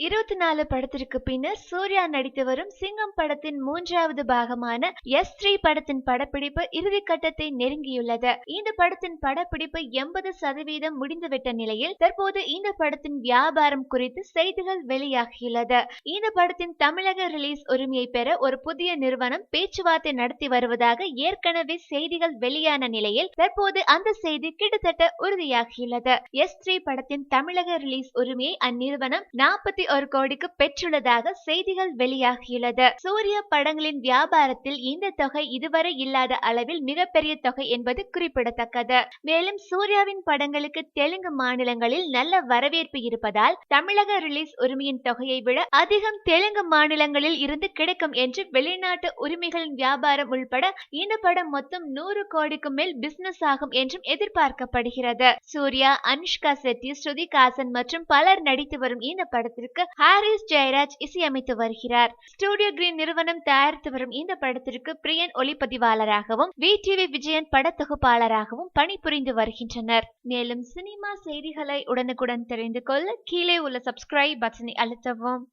இருபத்தி நாலு படத்திற்கு பின்னர் சூர்யா நடித்து வரும் சிங்கம் படத்தின் மூன்றாவது பாகமான எஸ் த்ரீ படத்தின் படப்பிடிப்பு இறுதி கட்டத்தை நெருங்கியுள்ளது. இந்த படத்தின் படப்பிடிப்பு எண்பது சதவீதம் முடிந்துவிட்ட நிலையில் தற்போது இந்த படத்தின் வியாபாரம் குறித்து செய்திகள் வெளியாகியுள்ளது. இந்த படத்தின் தமிழக ரிலீஸ் உரிமையை பெற ஒரு புதிய நிறுவனம் பேச்சுவார்த்தை நடத்தி வருவதாக ஏற்கனவே செய்திகள் வெளியான நிலையில் தற்போது அந்த செய்தி கிட்டத்தட்ட உறுதியாகியுள்ளது. எஸ் த்ரீ படத்தின் தமிழக ரிலீஸ் உரிமையை அந்நிறுவனம் நாற்பத்தி ஒரு கோடிக்கு பெற்றுள்ளதாக செய்திகள் வெளியாகியுள்ளது. சூரிய படங்களின் வியாபாரத்தில் இந்த தொகை இதுவரை இல்லாத அளவில் மிகப்பெரிய தொகை என்பது குறிப்பிடத்தக்கது. மேலும் சூர்யாவின் படங்களுக்கு தெலுங்கு மாநிலங்களில் நல்ல வரவேற்பு இருப்பதால் தமிழக ரிலீஸ் உரிமையின் தொகையை விட அதிகம் தெலுங்கு மாநிலங்களில் இருந்து கிடைக்கும் என்று வெளிநாட்டு உரிமைகளின் வியாபாரம் உள்பட இந்த படம் மொத்தம் நூறு கோடிக்கு மேல் பிசினஸ் ஆகும் என்றும் எதிர்பார்க்கப்படுகிறது. சூர்யா அனுஷ்கா செட்டி ஸ்ருதிகாசன் மற்றும் பலர் நடித்து வரும் இந்த படத்திற்கு ஹாரிஸ் ஜெயராஜ் இசையமைத்து வருகிறார். ஸ்டூடியோ கிரீன் நிறுவனம் தயாரித்து வரும் இந்த படத்திற்கு பிரியன் ஒளிப்பதிவாளராகவும் வி டிவி விஜயன் படத்தொகுப்பாளராகவும் பணிபுரிந்து வருகின்றனர். மேலும் சினிமா செய்திகளை உடனுக்குடன் தெரிந்து கொள்ள கீழே உள்ள சப்ஸ்கிரைப் பட்டனை அழுத்தவும்.